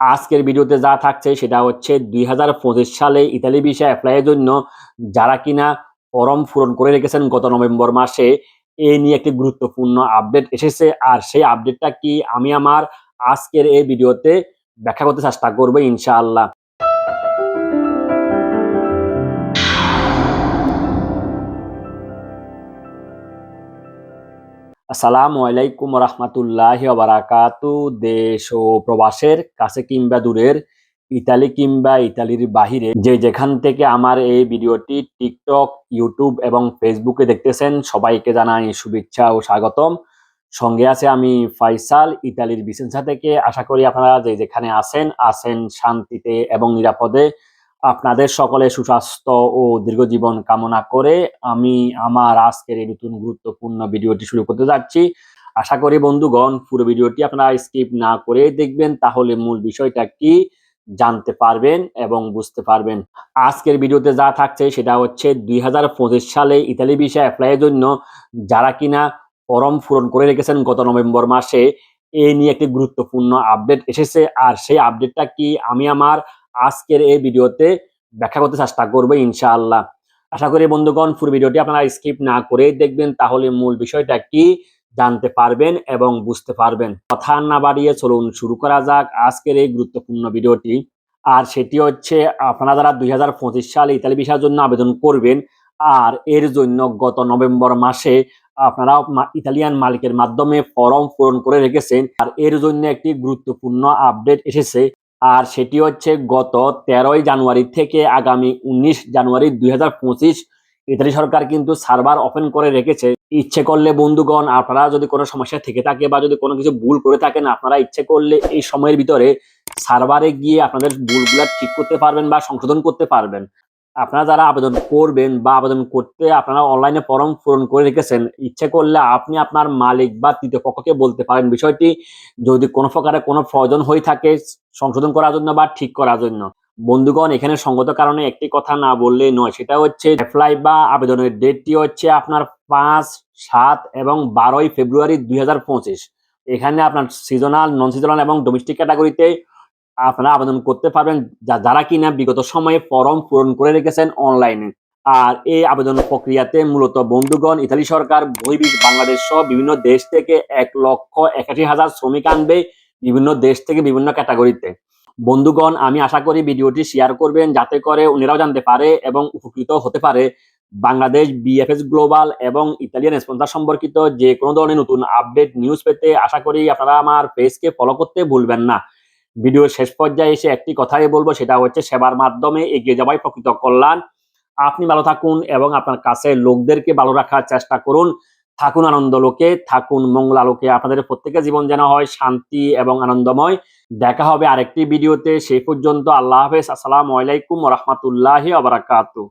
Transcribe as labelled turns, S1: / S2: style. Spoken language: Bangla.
S1: আজকের ভিডিওতে যা থাকছে সেটা হচ্ছে দুই হাজার পঁচিশ সালে ইতালি বিষয় অ্যাপ্লাইয়ের জন্য যারা কিনা ফর্ম পূরণ করে রেখেছেন গত নভেম্বর মাসে, এ নিয়ে একটি গুরুত্বপূর্ণ আপডেট এসেছে। আর সেই আপডেটটা কি আমি আমার আজকের এই ভিডিওতে ব্যাখ্যা করতে চেষ্টা করব ইনশাআল্লাহ। আসসালামু আলাইকুম রহমতুল্লাহ বারাকাতু। দেশ ও প্রবাসের কাছে কিংবা দূরের, ইতালি কিংবা ইতালির বাহিরে যে যেখান থেকে আমার এই ভিডিওটি টিকটক, ইউটিউব এবং ফেসবুকে দেখতেছেন, সবাইকে জানাই শুভেচ্ছা ও স্বাগতম। সঙ্গে আছে আমি ফাইসাল, ইতালির বিসেন্সা থেকে। আশা করি আপনারা যে যেখানে আছেন আছেন শান্তিতে এবং নিরাপদে। আপনাদের সকলে সুস্বাস্থ্য ও দীর্ঘ জীবন কামনা করে আমি আমার আজকের এই নতুন গুরুত্বপূর্ণ ভিডিওটি শুরু করতে যাচ্ছি। আশা করি বন্ধুগণ, পুরো ভিডিওটি আপনারা স্কিপ না করে দেখবেন, তাহলে মূল বিষয়টা কি জানতে পারবেন এবং বুঝতে পারবেন। আজকের ভিডিওতে যা থাকছে সেটা হচ্ছে দুই হাজার পঁচিশ সালে ইতালি ভিসা অ্যাপ্লাইয়ের জন্য যারা কিনা ফর্ম পূরণ করে রেখেছেন গত নভেম্বর মাসে, এ নিয়ে একটি গুরুত্বপূর্ণ আপডেট এসেছে। আর সেই আপডেটটা কি? আমি আমার আজকের এই ভিডিওতে ব্যাখ্যা করতে চেষ্টা করব ইনশাআল্লাহ। আশা করি বন্ধুগণ, পুরো ভিডিওটি আপনারা স্কিপ না করে দেখবেন। তাহলে মূল বিষয়টা কি? জানতে পারবেন এবং বুঝতে পারবেন। কথা না বাড়িয়ে চলুন শুরু করা যাক আজকের এই গুরুত্বপূর্ণ ভিডিওটি। আর সেটি হচ্ছে, আপনারা যারা দুই সালে ইতালি ভিসার জন্য আবেদন করবেন, আর এর জন্য গত নভেম্বর মাসে আপনারা ইতালিয়ান মালিকের মাধ্যমে ফর্ম পূরণ করে রেখেছেন, আর এর জন্য একটি গুরুত্বপূর্ণ আপডেট এসেছে। আর সেটি হচ্ছে গত তেরোই জানুয়ারি থেকে আগামী উনিশ জানুয়ারি দুই ইতালি সরকার কিন্তু সার্ভার ওপেন করে রেখেছে। ইচ্ছে করলে বন্ধুগণ, আপনারা যদি কোনো সমস্যা থেকে থাকে বা যদি কোনো কিছু ভুল করে থাকেন, আপনারা ইচ্ছে করলে এই সময়ের ভিতরে সার্ভারে গিয়ে আপনাদের ভুলগুলো ঠিক করতে পারবেন বা সংশোধন করতে পারবেন। আপনারা যারা আবেদন করবেন বা আবেদন করতে আপনারা অনলাইনে ফর্ম পূরণ করে রেখেছেন, ইচ্ছে করলে আপনি আপনার মালিক বা তৃতীয় পক্ষকে বলতে পারেন। বিষয়টি যদি কোনো প্রকারে কোনো প্রয়োজন হয়ে থাকে, সংশোধন করার জন্য বা ঠিক করার জন্য। বন্ধুগণ, এখানে সঙ্গত কারণে একটি কথা না বললেই নয়। সেটা হচ্ছে অ্যাপ্লাই বা আবেদনের ডেটটি হচ্ছে আপনার পাঁচ, সাত এবং বারোই ফেব্রুয়ারি দুই হাজার পঁচিশ। এখানে আপনার সিজনাল নন সিজনাল এবং ডোমেস্টিক ক্যাটাগরিতে আপনারা আবেদন করতে পারবেন। যারা কিনা বিগত সময়ে ফর্ম পূরণ করে রেখেছেন অনলাইনে। আর এই আবেদন প্রক্রিয়াতে মূলত বন্ধুগণ, ইতালি সরকার বহির্বিশ বাংলাদেশ সহ বিভিন্ন দেশ থেকে এক লক্ষ একাশি হাজার শ্রমিক আনবে বিভিন্ন দেশ থেকে বিভিন্ন ক্যাটাগরিতে। বন্ধুগণ, আমি আশা করি ভিডিওটি শেয়ার করবেন যাতে করে উনিরাও জানতে পারে এবং উপকৃত হতে পারে। বাংলাদেশ বিএফএস গ্লোবাল এবং ইতালিয়ান স্পন্সর সম্পর্কিত যে কোনো ধরনের নতুন আপডেট নিউজ পেতে আশা করি আপনারা আমার পেজকে ফলো করতে ভুলবেন না। ভিডিওর শেষ পর্যায়ে এসে একটি কথাই বলব, সেটা হচ্ছে সেবার মাধ্যমে এগিয়ে যাওয়াই প্রকৃত কল্যাণ। আপনি ভালো থাকুন এবং আপনার কাছে লোকদেরকে ভালো রাখার চেষ্টা করুন। থাকুন আনন্দ লোকে, থাকুন মঙ্গলালোকে আপনাদের প্রত্যেকের জীবন যেন হয় শান্তি এবং আনন্দময়। দেখা হবে আরেকটি ভিডিওতে। সেই পর্যন্ত আল্লাহ হাফেজ। আসসালামু আলাইকুম রহমতুল্লাহ আবরাকাতু